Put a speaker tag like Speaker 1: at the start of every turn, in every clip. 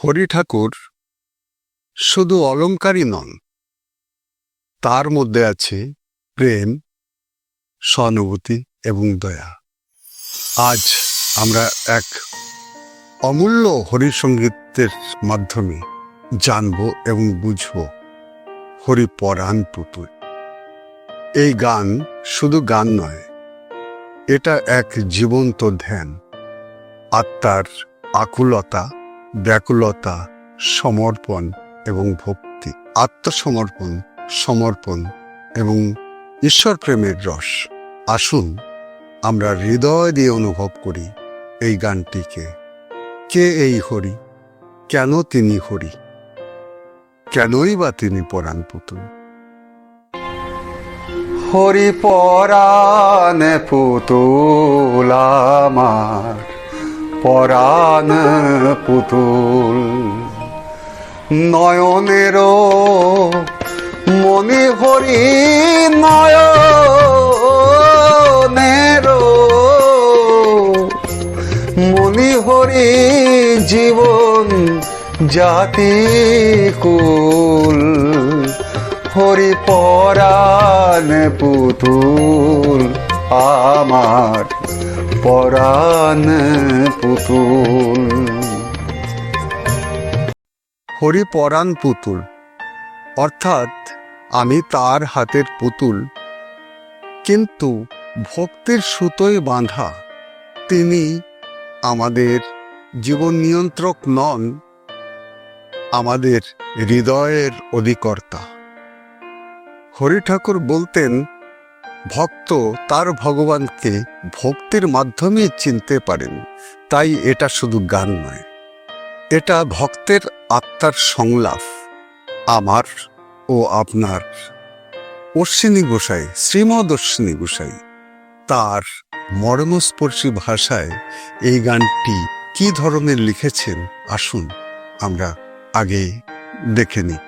Speaker 1: হরি ঠাকুর শুধু অলঙ্কারই নন, তার মধ্যে আছে প্রেম, সহানুভূতি এবং দয়া। আজ আমরা এক অমূল্য হরিসঙ্গীতের মাধ্যমে জানব এবং বুঝব হরি পরাণ পুতুল। এই গান শুধু গান নয়, এটা এক জীবন্ত ধ্যান, আত্মার আকুলতা ব্যাকুলতা, সমর্পণ এবং ভক্তি, আত্মসমর্পণ, সমর্পণ এবং ঈশ্বর প্রেমের রস। আসুন, আমরা হৃদয় দিয়ে অনুভব করি এই গানটিকে। কে এই হরি? কেন তিনি হরি? কেনই বা তিনি পরাণ পুতুল?
Speaker 2: হরি পরাণ পুতুল আমার। পরাণ পুতুল। নয়নের মনে হরি নয়নের মনি হরি জীবন জাতি কুল। হরি পরাণ পুতুল আমার পরাণ পুতুল।
Speaker 1: হরি পরাণ পুতুল, অর্থাৎ আমি তার হাতের পুতুল। কিন্তু ভক্তির সুতোয় বাঁধা, তিনি আমাদের জীবন নিয়ন্ত্রক নন, আমাদের হৃদয়ের অধিকর্তা। হরি ঠাকুর বলতেন ভক্ত তার ভগবানকে ভক্তির মাধ্যমে চিনতে পারেন। তাই এটা শুধু গান নয়, এটা ভক্তের আত্মার সংলাপ। আমার ও আপনার। অশ্বিনী গোসাই, শ্রীমদ অশ্বিনী গোসাই, তার মর্মস্পর্শী ভাষায় এই গানটি কি ধরনের লিখেছেন? আসুন আমরা আগে দেখে নিই।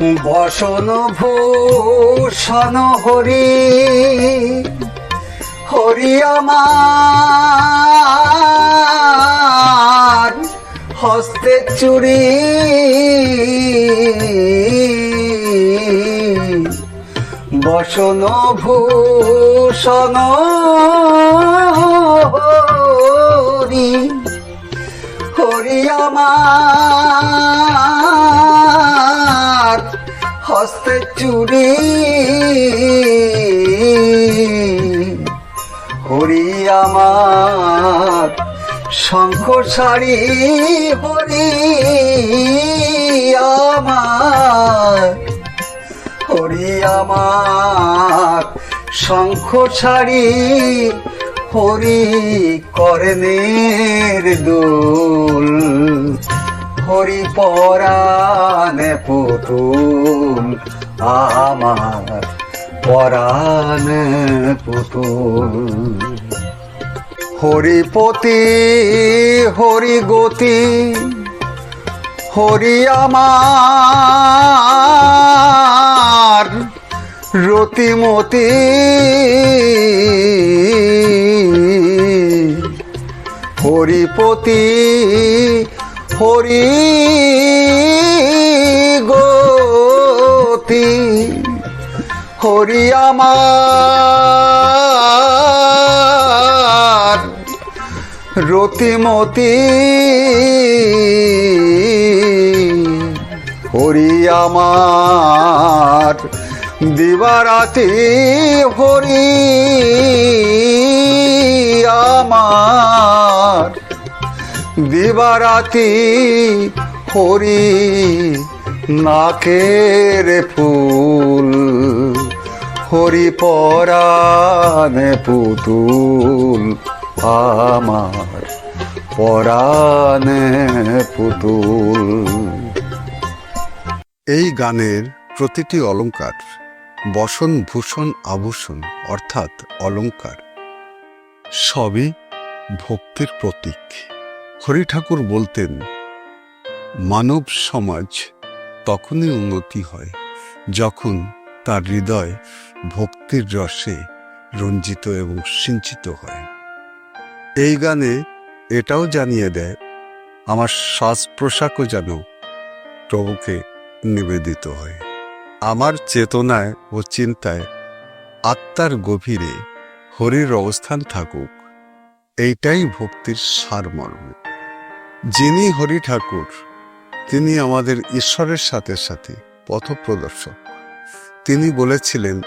Speaker 2: বসন ভূষণ হরি হরি আমার হস্তে চুরি। বসন ভূষণ চুরি হরি আমার শঙ্খ শাড়ি হরি আমার। হরি আমার শঙ্খ ছাড়ি হরি কর্ণের দোল। হরি পরাণে পুতুল আমার পরাণ পুতুল। হরিপতি হরি গতি হরি আমার রতিমতি। হরিপতি হরি গতি হরি আমার রতিমতি হরি আমার দিবারাতি হরি আমার। দিবারাতি হরি নাকের ফুল, হরি পরাণে পুতুল, আমার পরাণে পুতুল।
Speaker 1: এই গানের প্রতিটি অলঙ্কার বসন, ভূষণ, আভূষণ, অর্থাৎ অলঙ্কার সবই ভক্তির প্রতীক। হরি ঠাকুর বলতেন, মানব সমাজ তখনই উন্নতি হয় যখন তার হৃদয় ভক্তির রসে রঞ্জিত এবং সিঞ্চিত হয়। এই গানে এটাও জানিয়ে দেয়, আমার শ্বাস প্রশ্বাসও যেন প্রভুকে নিবেদিত হয়। আমার চেতনায় ও চিন্তায় আত্মার গভীরে হরির অবস্থান থাকুক, এইটাই ভক্তির সারমর্ম। যিনি হরি ঠাকুর, তিনি আমাদের ঈশ্বরের সাথে সাথে পথপ্রদর্শক। তিনি বলেছিলেন,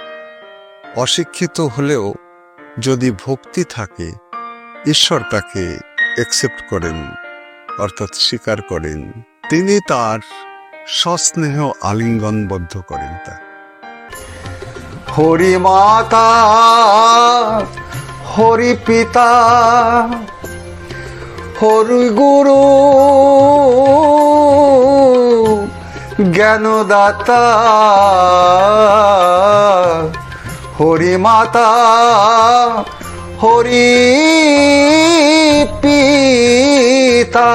Speaker 1: অশিক্ষিত হলেও যদি ভক্তি থাকে, ঈশ্বর তাকে অ্যাকসেপ্ট করেন, অর্থাৎ স্বীকার করেন। তিনি তার সস্নেহ আলিঙ্গনবদ্ধ করেন তা
Speaker 2: হরি মাতা, হরি পিতা হরি জ্ঞানদাতা হরি মাতা হরি পিতা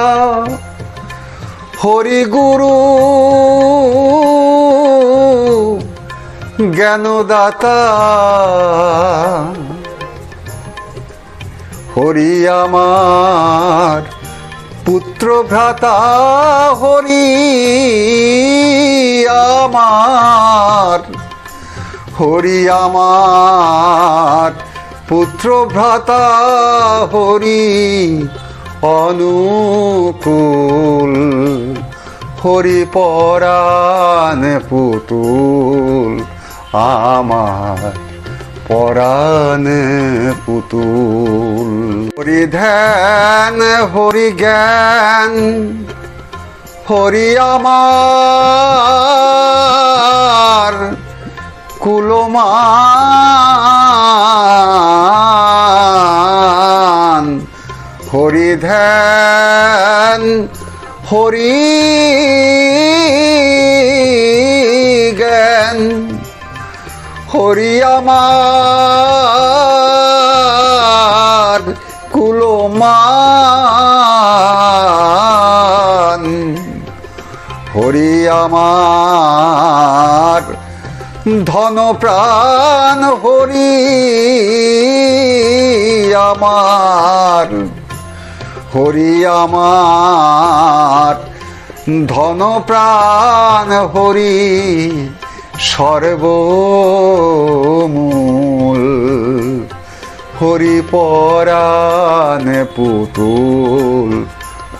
Speaker 2: হরি গুরু জ্ঞানদাতা হরি আমার পুত্র ভ্রাতা হরি আমার। হরি আমার পুত্র ভ্রাতা হরি অনুকূল। হরি পরাণ পুতুল আমার। পরাণ পুতুল। হরি ধ্যান হরি জ্ঞান হরি আমার কুলমান। হরি ধ্যান হরি জ্ঞান। হরি আমার কুলমান। হরি আমার ধন প্রাণ হরি আমার হরি আমার ধন প্রাণ হরি সর্বমূল হরি পরাণ পুতুল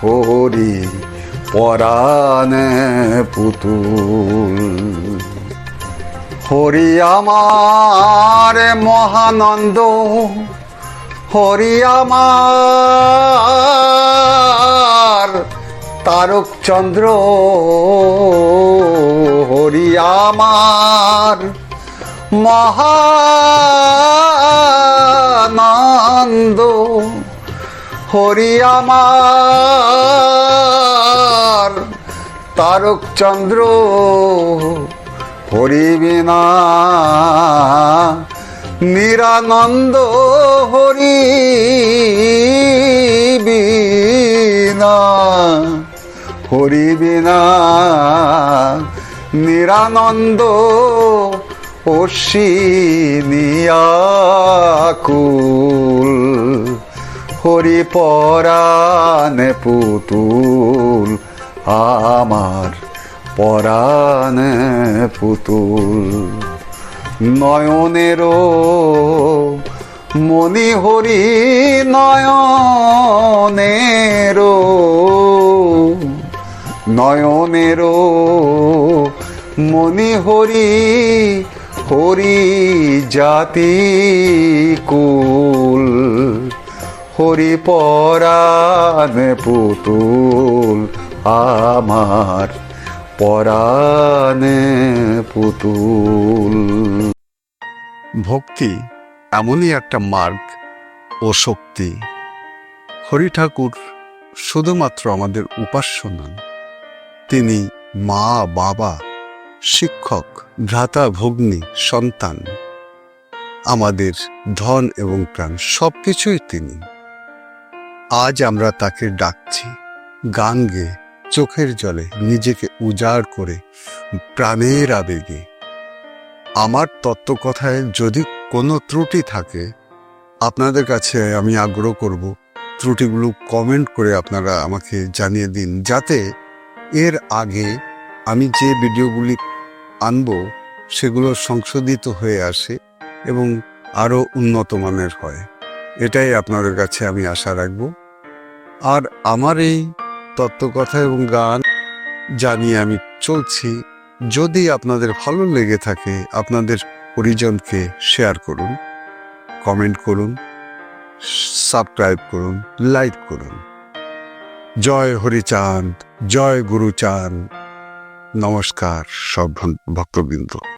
Speaker 2: হরি পরাণ পুতুল। হরি আমার মহানন্দ হরি আমার তারক চন্দ্র হরি আমার মহানন্দ হরি আমার তারক চন্দ্র হরি বিনা নিরানন্দ হরি বিনা হরি বিনা নিরানন্দ অশ্বিনিয়াকুল হরি পরাণ পুতুল আমার পরাণ পুতুল। নয়নেরও মনি হরি নয়নেরও নয়নেরও মনি হরি হরি জাতি কুল, হরি পরাণ পুতুল আমার, পরাণ পুতুল।
Speaker 1: ভক্তি এমনই একটা মার্গ ও শক্তি। হরি ঠাকুর শুধুমাত্র আমাদের উপাস্য নন। তিনি মা, বাবা, শিক্ষক, ভ্রাতা, ভগ্নী, সন্তান। আমাদের ধন এবং প্রাণ সব কিছুই তিনি। আজ আমরা তাকে ডাকছি গান গেয়ে চোখের জলে নিজেকে উজাড় করে প্রাণের আবেগে। আমার তত্ত্বকথায় যদি কোনো ত্রুটি থাকে, আপনাদের কাছে আমি আগ্রহ করব। ত্রুটিগুলো কমেন্ট করে আপনারা আমাকে জানিয়ে দিন, যাতে এর আগে আমি যে ভিডিওগুলি আনব, সেগুলো সংশোধিত হয়ে আসে এবং আরও উন্নত মানের হয়। এটাই আপনাদের কাছে আমি আশা রাখব। আর আমার এই তত্ত্বকথা এবং গান জানিয়ে আমি চলছি। যদি আপনাদের ভালো লেগে থাকে, আপনাদের পরিজনকে শেয়ার করুন, কমেন্ট করুন, সাবস্ক্রাইব করুন, লাইক করুন। জয় হরিচাঁদ। জয় গুরুচান। নমস্কার সব ভক্তবৃন্দ।